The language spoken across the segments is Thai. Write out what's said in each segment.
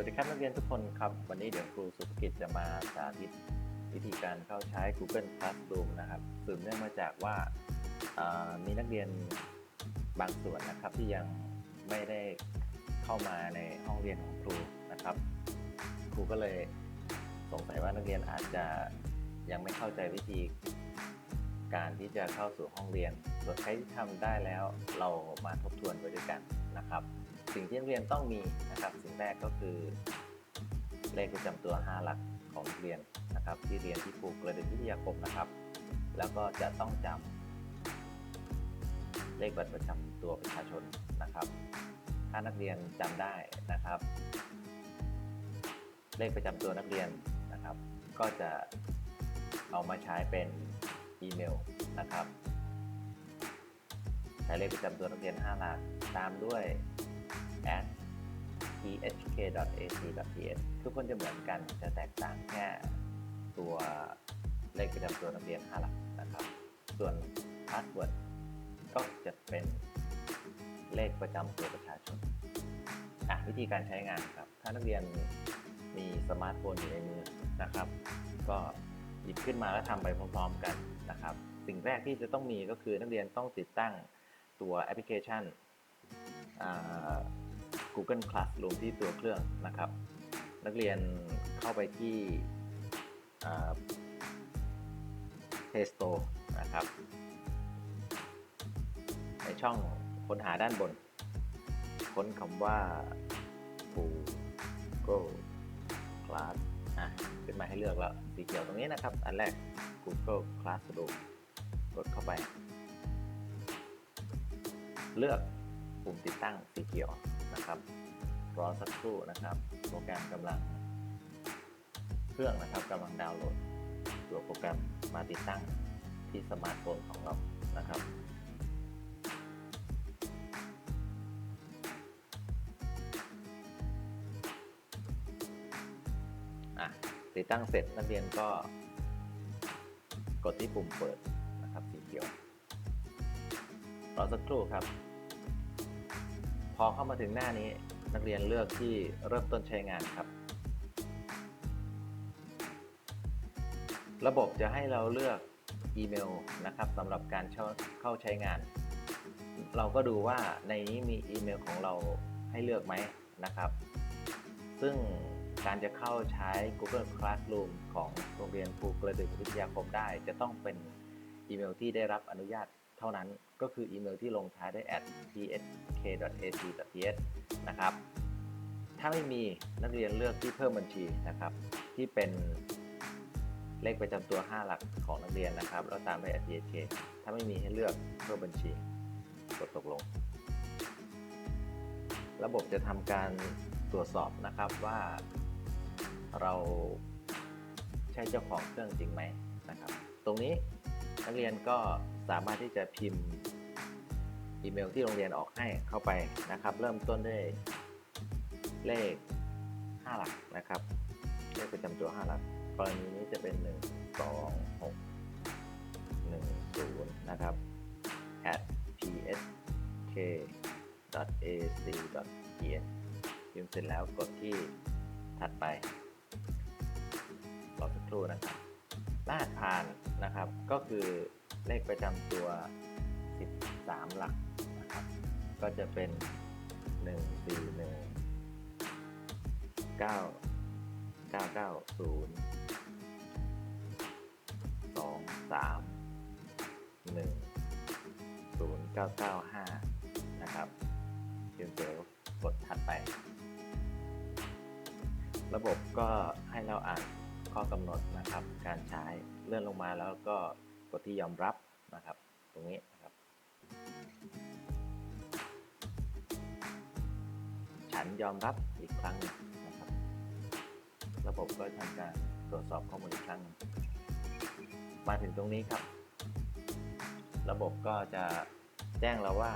วัสดีครับนักเรียนทุกคนครับ วันนี้เดี๋ยวครูสุภกิจจะมาสาธิตวิธีการเข้าใช้ Google Classroom นะครับสืบเนื่องมาจากว่าอ่ามีนักเรียนบางส่วนนะครับที่ยังไม่ได้เข้ามาในห้องเรียนของครูนะครับ ครูก็เลยสงสัยว่านักเรียนอาจจะยังไม่เข้าใจวิธี การที่จะเข้าสู่ห้องเรียนส่วนใครที่ทำได้แล้วเรามาทบทวนไปด้วยกันนะครับ สิ่งที่นักเรียนต้องมีนะครับ สิ่งแรกก็คือเลขประจำตัว 5 หลักของเรียนนะครับ ที่เรียนที่ครูกระดึงวิทยาคมนะครับ แล้วก็จะต้องจำเลขบัตรประจำตัวประชาชนนะครับ ถ้านักเรียนจำได้นะครับ เลขประจำตัวนักเรียนนะครับ ก็จะเอามาใช้เป็นอีเมลนะครับใช้เลขประจำตัวนักเรียน5หลักตามด้วย at thk.ac.th ทุกคนจะเหมือนกันจะแตกต่างแค่ตัวเลขประจำตัวนักเรียน5หลักนะครับ ส่วน password ก็จะเป็นเลขประจำตัวประชาชนอะวิธีการใช้งานครับ ถ้านักเรียนมีสมาร์ทโฟนอยู่ในมือนะครับ ก็หยิบขึ้นมาแล้วทำไปพร้อมๆกันนะครับ สิ่งแรกที่จะต้องมีก็คือนักเรียนต้องติดตั้งตัวแอปพลิเคชันอ่า Google Classroom ที่ตัวเครื่องนะครับ นักเรียนเข้าไปที่ Play Store นะครับ ในช่องค้นหาด้านบน ค้นคำว่า Google Class อะขึ้นมาให้เลือกแล้ว สีเขียวตรงนี้นะครับ อันแรก Google Classroom กดเข้าไป เลือกปุ่มติดตั้งสีเขียว นะครับ รอสักครู่นะครับ โปรแกรมกำลัง เครื่องนะครับกำลังดาวน์โหลด ตัวโปรแกรมมาติดตั้งที่สมาร์ทโฟนของเรานะครับอะติดตั้งเสร็จนักเรียนก็ กดที่ปุ่มเปิดนะครับสีเขียวรอสักครู่ครับ พอเข้ามาถึงหน้านี้นักเรียนเลือกที่เริ่มต้นใช้งานครับ ระบบจะให้เราเลือกอีเมลนะครับสำหรับการเข้าใช้งาน เราก็ดูว่าในนี้มีอีเมลของเราให้เลือกไหมนะครับ ซึ่งการจะเข้าใช้ Google Classroom ของโรงเรียนภูกระดึงวิทยาคมได้ จะต้องเป็นอีเมลที่ได้รับอนุญาต เท่านั้นก็คืออีเมลที่ลงท้ายด้วย @tsk.ac.th นะครับ ถ้าไม่มีนักเรียนเลือกที่เพิ่มบัญชีนะครับ ที่เป็นเลขประจำตัว 5 หลักของนักเรียนนะครับ แล้วตามด้วย @tsk ถ้าไม่มีให้เลือกเพิ่มบัญชี กดตกลง ระบบจะทำการตรวจสอบนะครับว่าเราใช่เจ้าของเครื่องจริงไหมนะครับ ตรงนี้นักเรียนก็ สามารถที่จะพิมพ์อีเมลที่โรงเรียนออกให้เข้าไปนะครับ เริ่มต้นด้วยเลข 5 หลักนะครับเลขประจำตัว 5 หลักกรณีนี้จะเป็น 1 2 6 1 0 นะครับ at psk ac.th พิมพ์เสร็จแล้วกดที่ถัดไปรอสักครู่นะครับรหัสผ่านนะครับก็คือ เลขประจำตัว 13 หลักนะครับ ก็จะเป็น 1 4 1 9 9 9 0 2 3 1 0 9 9 5 นะครับพิมพ์เสร็จแล้วกดถัดไป ระบบก็ให้เราอ่านข้อกำหนดนะครับ การใช้เลื่อนลงมาแล้วก็ กดที่ยอมรับนะครับ ตรงนี้นะครับ ฉันยอมรับอีกครั้งนะครับ ระบบก็ทำการตรวจสอบข้อมูลอีกครั้งหนึ่งมาถึงตรงนี้ครับ ระบบก็จะแจ้งเราว่า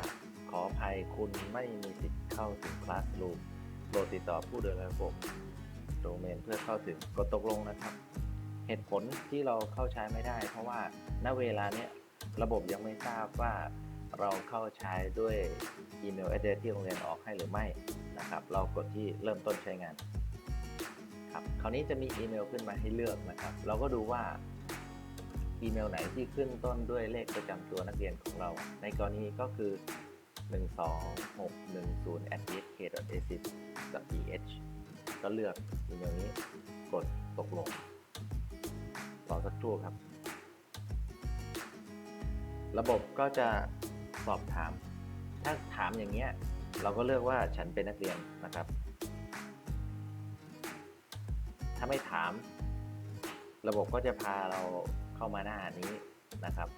ขออภัยคุณไม่มีสิทธิ์เข้าถึง Classroom โปรดติดต่อผู้ดูแลระบบ โดเมนเพื่อเข้าถึงกดตกลงนะครับ เหตุผลที่เราเข้าใช้ไม่ได้ เพราะว่าณเวลาเนี้ยระบบยังไม่ทราบว่าเราเข้าใช้ด้วยอีเมล address ที่โรงเรียนออกให้หรือไม่นะครับ เรากดที่เริ่มต้นใช้งานครับคราวนี้จะมีอีเมลขึ้นมาให้เลือกนะครับ เราก็ดูว่าอีเมลไหนที่ขึ้นต้นด้วยเลขประจำตัวนักเรียนของเรา ในกรณีก็คือ 12610 at dsk.ac.eth ก็เลือกอีเมลนี้กดตกลง ครู่ครับ ระบบก็จะสอบถาม ถ้าถามอย่างเงี้ย เราก็เลือกว่าฉันเป็นนักเรียนนะครับ ถ้าไม่ถาม ระบบก็จะพาเราเข้ามาหน้านี้นะครับ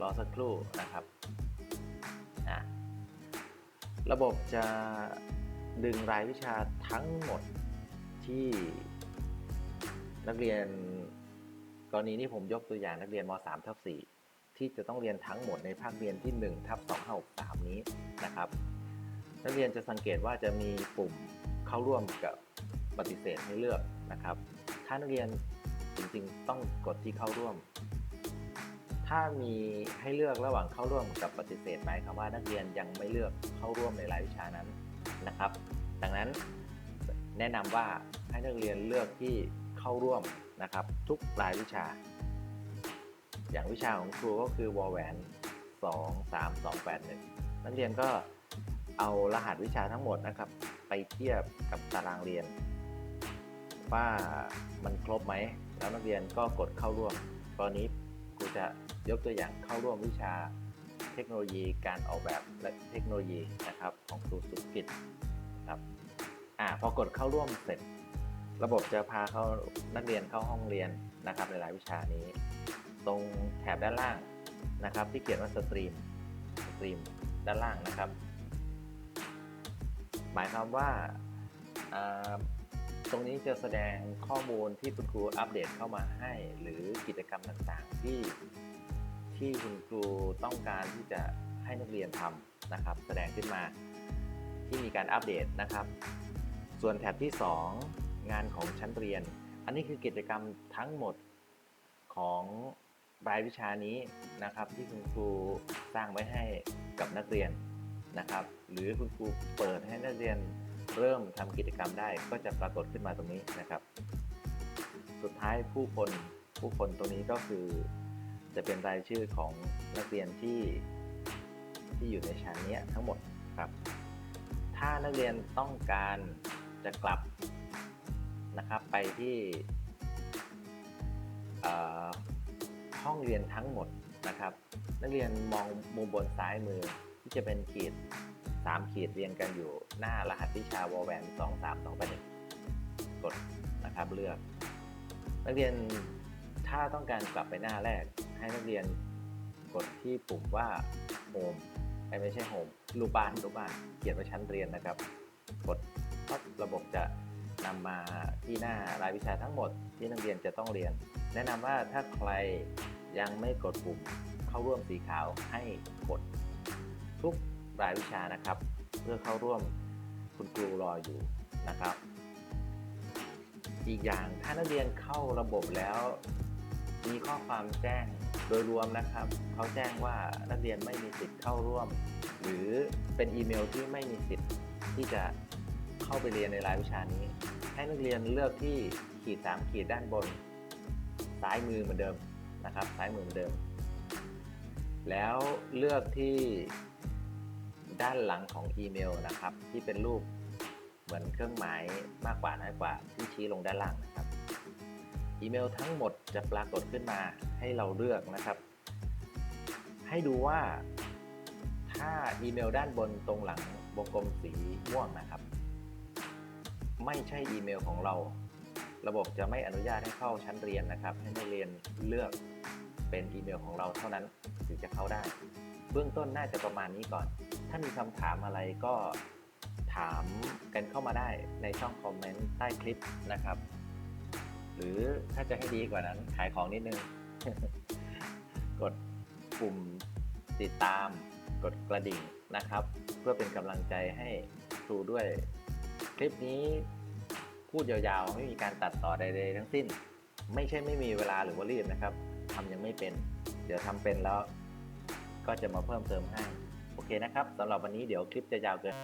รอสักครู่นะครับอะระบบจะดึงรายวิชาทั้งหมดที่นักเรียน รณีนี้ผมยกตัวอย่างนักเรียนม .3 ทับ4ที่จะต้องเรียนทั้งหมดในภาคเรียนที่1ทับ2563นี้นะครับ นักเรียนจะสังเกตว่าจะมีปุ่มเข้าร่วมกับปฏิเสธให้เลือกนะครับ ถ้านักเรียนจริงๆ ต้องกดที่เข้าร่วม ถ้ามีให้เลือกระหว่างเข้าร่วมกับปฏิเสธหมายความว่านักเรียนยังไม่เลือกเข้าร่วมในรายวิชานั้นนะครับ ดังนั้นแนะนำว่าให้นักเรียนเลือกที่เข้าร่วม นะครับ ทุกรายวิชา อย่างวิชาของครูก็คือวอลแหวน2 3 2 8 1 นักเรียนก็เอารหัสวิชาทั้งหมดนะครับ ไปเทียบกับตารางเรียน ว่ามันครบไหม แล้วนักเรียนก็กดเข้าร่วม ตอนนี้ครูจะยกตัวอย่างเข้าร่วมวิชาเทคโนโลยีการออกแบบและเทคโนโลยีนะครับของครูสุกิจครับอ่าพอกดเข้าร่วมเสร็จ ระบบจะพาเขานักเรียนเข้าห้องเรียนนะครับในรายวิชานี้ ตรงแถบด้านล่างนะครับ ที่เขียนว่าสตรีมสตรีมด้านล่างนะครับ หมายความว่าอ่าตรงนี้จะแสดงข้อมูลที่คุณครูอัปเดตเข้ามาให้ หรือกิจกรรมต่างๆ ที่ที่คุณครูต้องการที่จะให้นักเรียนทำนะครับ แสดงขึ้นมาที่มีการอัปเดตนะครับ ส่วนแถบที่ 2 งานของชั้นเรียน อันนี้คือกิจกรรมทั้งหมดของรายวิชานี้นะครับ ที่คุณครูสร้างไว้ให้กับนักเรียนนะครับ หรือคุณครูเปิดให้นักเรียนเริ่มทำกิจกรรมได้ก็จะปรากฏขึ้นมาตรงนี้นะครับ สุดท้ายผู้คนผู้คนตรงนี้ก็คือจะเป็นรายชื่อของนักเรียนที่ที่อยู่ในชั้นนี้ทั้งหมดครับ ถ้านักเรียนต้องการจะกลับ นะครับ ไปที่ห้องเรียนทั้งหมดนะครับ นักเรียนมองมุมบนซ้ายมือที่จะเป็นขีดสามขีดเรียงกันอยู่หน้ารหัสวิชาวอลแวนสองสามสองแปดหนึ่งกดนะครับเลือก นักเรียนถ้าต้องการกลับไปหน้าแรก ให้นักเรียนกดที่ปุ่มว่าโฮมไม่ใช่โฮมรูปบ้านรูปบ้านเขียนว่าชั้นเรียนนะครับ กดปั๊บระบบจะ นำมาที่หน้ารายวิชาทั้งหมดที่นักเรียนจะต้องเรียน แนะนำว่าถ้าใครยังไม่กดปุ่มเข้าร่วมสีขาวให้กดทุกรายวิชานะครับ เพื่อเข้าร่วมคุณครูรออยู่นะครับ อีกอย่างถ้านักเรียนเข้าระบบแล้ว มีข้อความแจ้งโดยรวมนะครับเขาแจ้งว่านักเรียนไม่มีสิทธิ์เข้าร่วม หรือเป็นอีเมลที่ไม่มีสิทธิ์ที่จะเข้าไปเรียนในรายวิชานี้ ให้นักเรียนเลือกที่ขีดสามขีดด้านบน ซ้ายมือเหมือนเดิมนะครับซ้ายมือเหมือนเดิม แล้วเลือกที่ด้านหลังของอีเมลนะครับ ที่เป็นรูปเหมือนเครื่องหมายมากกว่าน้อยกว่าที่ชี้ลงด้านล่างนะครับ อีเมลทั้งหมดจะปรากฏขึ้นมาให้เราเลือกนะครับ ให้ดูว่าถ้าอีเมลด้านบนตรงหลังวงกลมสีม่วงนะครับ ไม่ใช่อีเมลของเรา ระบบจะไม่อนุญาตให้เข้าชั้นเรียนนะครับ ให้นักเรียนเลือกเป็นอีเมลของเราเท่านั้นถึงจะเข้าได้ เบื้องต้นน่าจะประมาณนี้ก่อน ถ้ามีคำถามอะไรก็ถามกันเข้ามาได้ในช่องคอมเมนต์ใต้คลิปนะครับ หรือถ้าจะให้ดีกว่านั้นขายของนิดนึง กดปุ่มติดตาม กดกระดิ่งนะครับ เพื่อเป็นกำลังใจให้ครูด้วย คลิปนี้พูดยาวๆ ไม่มีการตัดต่อใดๆทั้งสิ้น ไม่ใช่ไม่มีเวลาหรือว่ารีบนะครับทำยังไม่เป็น เดี๋ยวทำเป็นแล้วก็จะมาเพิ่มเติมให้ โอเคนะครับสำหรับวันนี้เดี๋ยวคลิปจะยาวเกิน